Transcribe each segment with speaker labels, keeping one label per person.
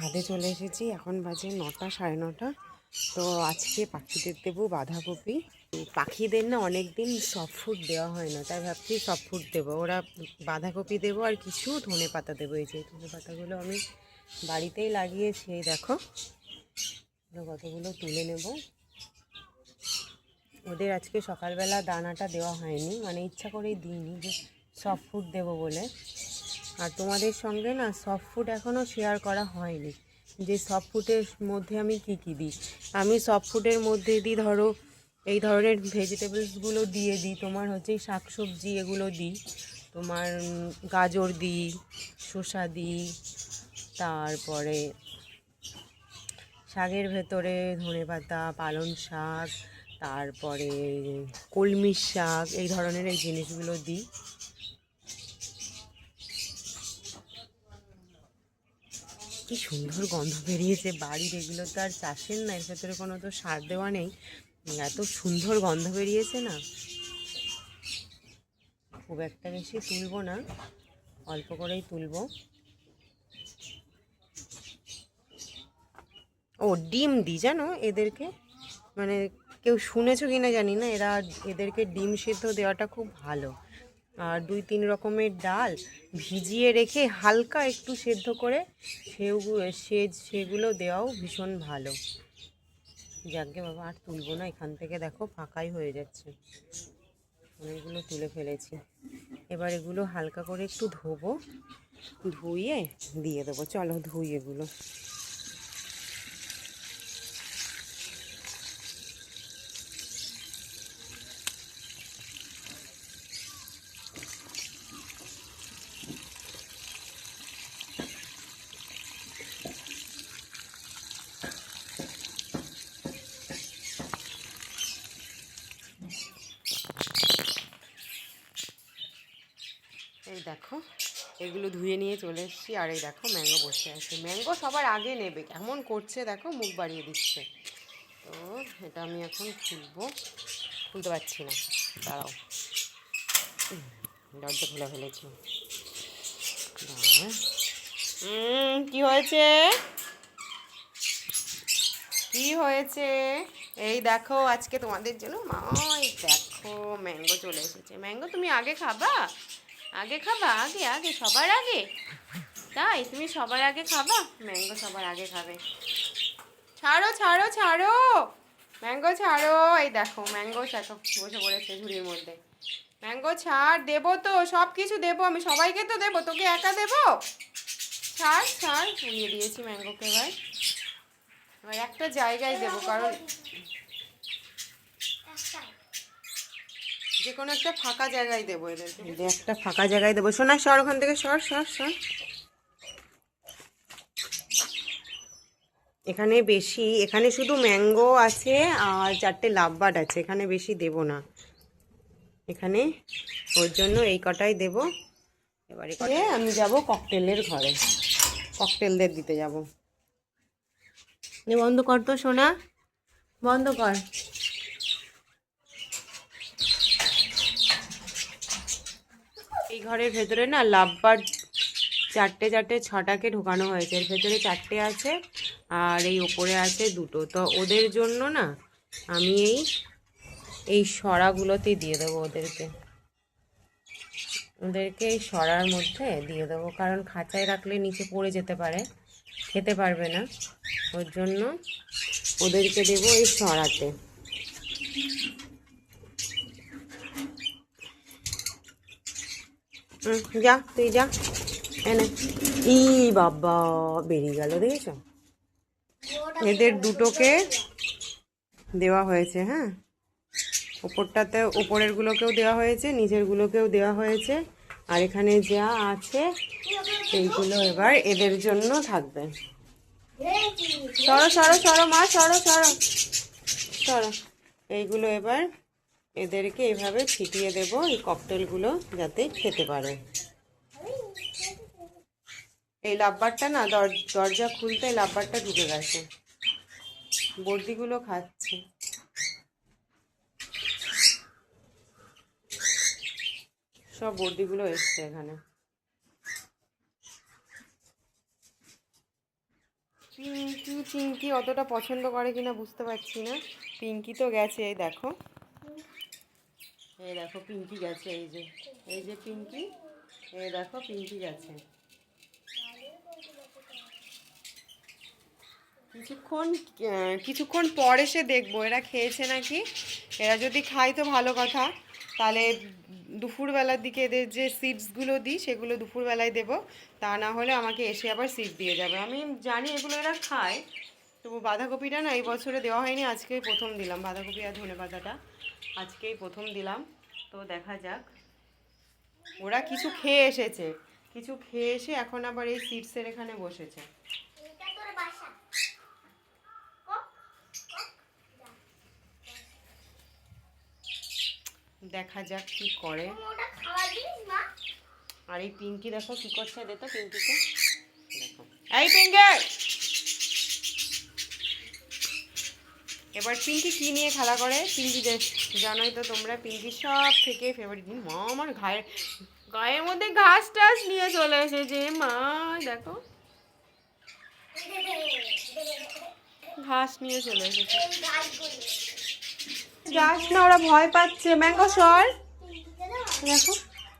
Speaker 1: ছাদে চলে এসেছি। এখন বাজে নটা, সাড়ে নটা। তো আজকে পাখিদের দেবো বাঁধাকপি। পাখিদের না অনেক দিন সফট ফুড দেওয়া হয় না, তাই ভাবছি সফট ফুড দেবো। ওরা বাঁধাকপি দেবো আর কিছু ধনে পাতা দেবো। এই যে ধনে পাতাগুলো আমি বাড়িতেই লাগিয়েছি, এই দেখো। কতগুলো তুলে নেব। ওদের আজকে সকালবেলা দানাটা দেওয়া হয়নি মানে ইচ্ছা করেই দিইনি যে সফট ফুড দেবো বলে। আর তোমাদের সঙ্গে না সফট ফুড এখনও শেয়ার করা হয়নি। যে সফট ফুডের মধ্যে আমি কি কি দিই? আমি সফট ফুডের মধ্যে দিই ধরো, এই ধরনের ভেজিটেবলসগুলো দিয়ে দিই। তোমার হচ্ছে শাক সবজি এগুলো দিই। তোমার গাজর দিই, শসা দিই, তারপরে শাকের ভেতরে ধনে পাতা পালং শাক, তারপরে কলমি শাক, এই ধরনের এই জিনিসগুলো দিই। কি সুন্দর গন্ধ বেরিয়েছে, বাড়ির এগুলো তো আর চাষের না, এর ভেতরে কোনো তো সার দেওয়া নেই। এত সুন্দর গন্ধ বেরিয়েছে না। খুব একটা বেশি তুলব না, অল্প করেই তুলবো। ও, ডিম দিই জানো এদেরকে? মানে কেউ শুনেছো কি না জানি না, এরা এদেরকে ডিম সিদ্ধ দেওয়াটা খুব ভালো। আর দুই তিন রকমের ডাল ভিজিয়ে রেখে হালকা একটু সেদ্ধ করে সেগুলো সেগুলো দেওয়াও ভীষণ ভালো। যাকে বাবা আর তুলবো না, এখান থেকে দেখো ফাঁকাই হয়ে যাচ্ছে। অনেকগুলো তুলে ফেলেছি। এবার এগুলো হালকা করে একটু ধোবো ধুইয়ে দিয়ে দেবো। চলো ধুই এগুলো এই দেখো, এগুলো ধুয়ে নিয়ে চলে এসেছি। আর এই দেখো, ম্যাঙ্গো বসে আছে। ম্যাঙ্গো সবার আগে নেবে, কেমন করছে দেখো, মুখ বাড়িয়ে দিচ্ছে। তো এটা আমি এখন খুলবো। খুলতে পারছি না, দাঁড়াও। দরজা খুলে ফেলেছি। কি হয়েছে? কি হয়েছে? এই দেখো, আজকে তোমাদের জন্য মা দেখো, ম্যাঙ্গো চলে এসেছে। ম্যাঙ্গো তুমি আগে খাবা? আগে খাবা? আগে আগে, সবার আগে? তাই, তুমি সবার আগে খাবা? ম্যাঙ্গো সবার আগে খাবে। ছাড়ো ছাড়ো ছাড়ো! ম্যাঙ্গো ছাড়ো! এই দেখো, ম্যাঙ্গো দেখো বসে পড়েছে ঝুড়ির মধ্যে। ম্যাঙ্গো ছাড়, দেবো তো সব কিছু দেবো আমি, সবাইকে তো দেবো, তোকে একা দেবো? ছাড় ছাড় উড়িয়ে দিয়েছি ম্যাঙ্গোকে এবার। এবার একটা জায়গায় দেবো, কারণ যে কোনো একটা ফাঁকা জায়গায় দেবো এদেরকে। একটা ফাঁকা জায়গায় দেবো। শোনা সর ওখান থেকে সর সর সর। এখানে বেশি এখানে শুধু ম্যাঙ্গো আছে আর চারটে লাভবাট আছে। এখানে বেশি দেব না। এখানে ওর জন্য এই কটাই দেব। এবারে আমি যাব ককটেলের ঘরে। ককটেলদের দিতে যাব। বন্ধ কর তো সোনা। বন্ধ কর। এই ঘরের ভেতরে না লাভবার চারটে চারটে ছটাকে ঢোকানো হয়েছে। এর ভেতরে চারটে আছে আর এই ওপরে আছে দুটো। তো ওদের জন্য না আমি এই এই সরাগুলোতেই দিয়ে দেবো ওদেরকে। ওদেরকে এই সরার মধ্যে দিয়ে দেবো। কারণ খাঁচায় রাখলে নিচে পড়ে যেতে পারে, খেতে পারবে না। ওর জন্য ওদেরকে দেবো এই সরাতে। যা, তুই যা। এনে। ই বাবা, বেরিয়ে গেল, দেখেছ? এদের দুটোকে দেওয়া হয়েছে হ্যাঁ? ওপরটাতে ওপরের গুলোকেও দেওয়া হয়েছে নিচের গুলোকেও দেওয়া হয়েছে। আর এখানে যা আছে, এইগুলো এবার এদের জন্য থাকবে। সরো সরো সরো মা, সরো সরো। সরো। এইগুলো এবার এদেরকে এভাবে ছিটিয়ে দেবো এই ককটেলগুলো যাতে খেতে পারে। এই লাব্বারটা না, দর- দরজা খুলতে এই লাব্বারটা ঢুকে গেছে। বর্দিগুলো খাচ্ছে। সব বর্দিগুলো এসছে এখানে। পিঙ্কি পিঙ্কি অতটা পছন্দ করে কিনা বুঝতে পারছি না। পিঙ্কি তো গেছে, এই দেখো। এই দেখো, পিঙ্কি গেছে, এই যে। এই যে পিঙ্কি, এই দেখো, পিঙ্কি গেছে। কিছুক্ষণ কিছুক্ষণ পরে এসে দেখব, এরা খেয়েছে নাকি? এরা যদি খায় তো ভালো কথা। তাহলে দুপুরবেলার দিকে এদের যে সিডসগুলো দিই, সেগুলো দুপুরবেলায় দেবো। তা না হলে আমাকে এসে আবার সিড দিয়ে যাবে। আমি জানি এগুলো এরা খায়, তবু বাঁধাকপিটা না এই বছরে দেওয়া হয়নি, আজকেই প্রথম দিলাম। বাঁধাকপি আর ধনে পাতাটা আজকেই প্রথম দিলাম। তো দেখা যাক। ওরা কিছু খেয়ে এসেছে। কিছু খেয়ে এসে এখন আবার এই সিডসের এখানে বসেছে। দেখা যাক কি করে। আর এই পিঙ্কি দেখো কি করছে দে তো পিঙ্কিকে। দেখো। এই পিঙ্কি! এবার পিঙ্কি কী নিয়ে খেলা করে? পিঙ্কি জানোই তো তোমরা, পিঙ্কি সব থেকে ফেভারিট মা, আমার ঘায়ের গায়ের মধ্যে ঘাস টাস নিয়ে চলে এসেছে। মা, দেখো। ঘাস নিয়ে চলে এসেছে। যাস না, ওরা ভয় পাচ্ছে। ম্যাঙ্গো সর। দেখো।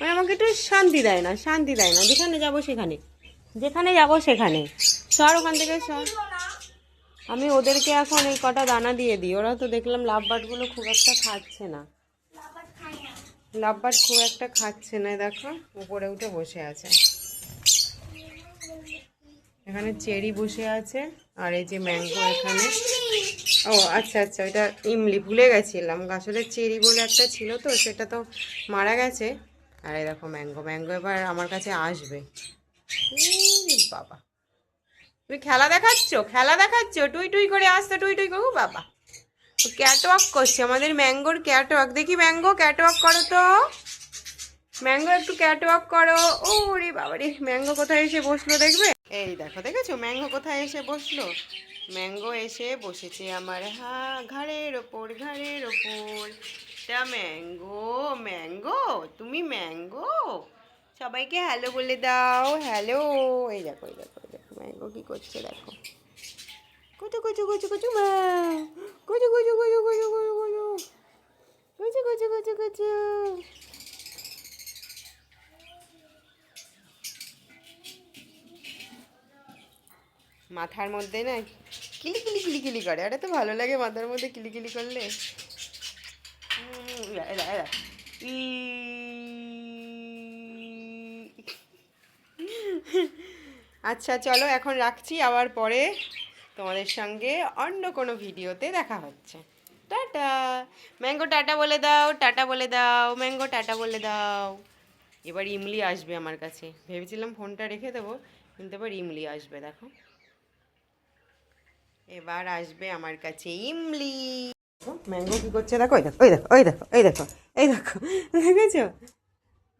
Speaker 1: মানে আমাকে একটু শান্তি দেয় না, শান্তি দেয় না। যেখানে যাব সেখানে। যেখানে যাব সেখানে। সর ওখান থেকে, সর। আমি ওদেরকে এখন এই কটা দানা দিয়ে দিই। ওরা তো দেখলাম লাভ বাটগুলো খুব একটা খাচ্ছে না।
Speaker 2: আবার খাই না
Speaker 1: লাভ বাট খুব একটা খাচ্ছে না, দেখো, উপরে উঠে বসে আছে। এখানে চেরি বসে আছে, আর এই যে ম্যাঙ্গো এখানে। ও আচ্ছা আচ্ছা ওইটা ইমলি, ভুলে গেছিলাম। আসলে চেরি বলে একটা ছিল তো, সেটা তো মারা গেছে। আর এই দেখো ম্যাঙ্গো ম্যাঙ্গো এবার আমার কাছে আসবে। বাবা। তুমি খেলা দেখাচ্ছ? খেলা দেখাচ্ছ? টুই টুই করে আসতো টুই টুই করু, বাবা। ক্যাটওয়াক করছে, আমাদের ম্যাঙ্গোর ক্যাটওয়াক দেখি ম্যাঙ্গো ক্যাটওয়াক করো তো। ম্যাঙ্গো, একটু ক্যাটওয়াক করো। ও রে বাবা রে ম্যাঙ্গো কোথায় এসে বসল দেখবে? এই দেখো, দেখেছ? ম্যাঙ্গো কোথায় এসে বসল? ম্যাঙ্গো এসে বসেছে আমার হা, ঘাড়ের ওপর ঘাড়ের ওপর। তা ম্যাঙ্গো ম্যাঙ্গো, তুমি ম্যাঙ্গো? সবাইকে হ্যালো বলে দাও। হ্যালো এই দেখো এই দেখো। ম্যাঙ্গো কি করছে দেখো কুচু কুচু কুচু কুচু কুচু কুচু কুচু কুচু কুচু কুচু কুচু কুচু কুচু কুচু মাথার মধ্যে না কিলি কিলি কিলি কিলি করে আরে তো ভালো লাগে মাথার মধ্যে কিলি কিলি করলে। ই আচ্ছা চলো এখন রাখছি। আবার পরে তোমাদের সঙ্গে অন্য কোনো ভিডিওতে দেখা হচ্ছে। টাটা। ম্যাঙ্গো টাটা বলে দাও, টাটা বলে দাও, ম্যাঙ্গো টাটা বলে দাও। এবার ইমলি আসবে আমার কাছে। ভেবেছিলাম ফোনটা রেখে দেবো, কিন্তু এবার ইমলি আসবে, দেখো। এবার আসবে আমার কাছে ইমলি। ম্যাঙ্গো কি করছে? দেখো, ওই দেখো ওই দেখো ওই দেখো এই দেখো এই দেখো। দেখেছ?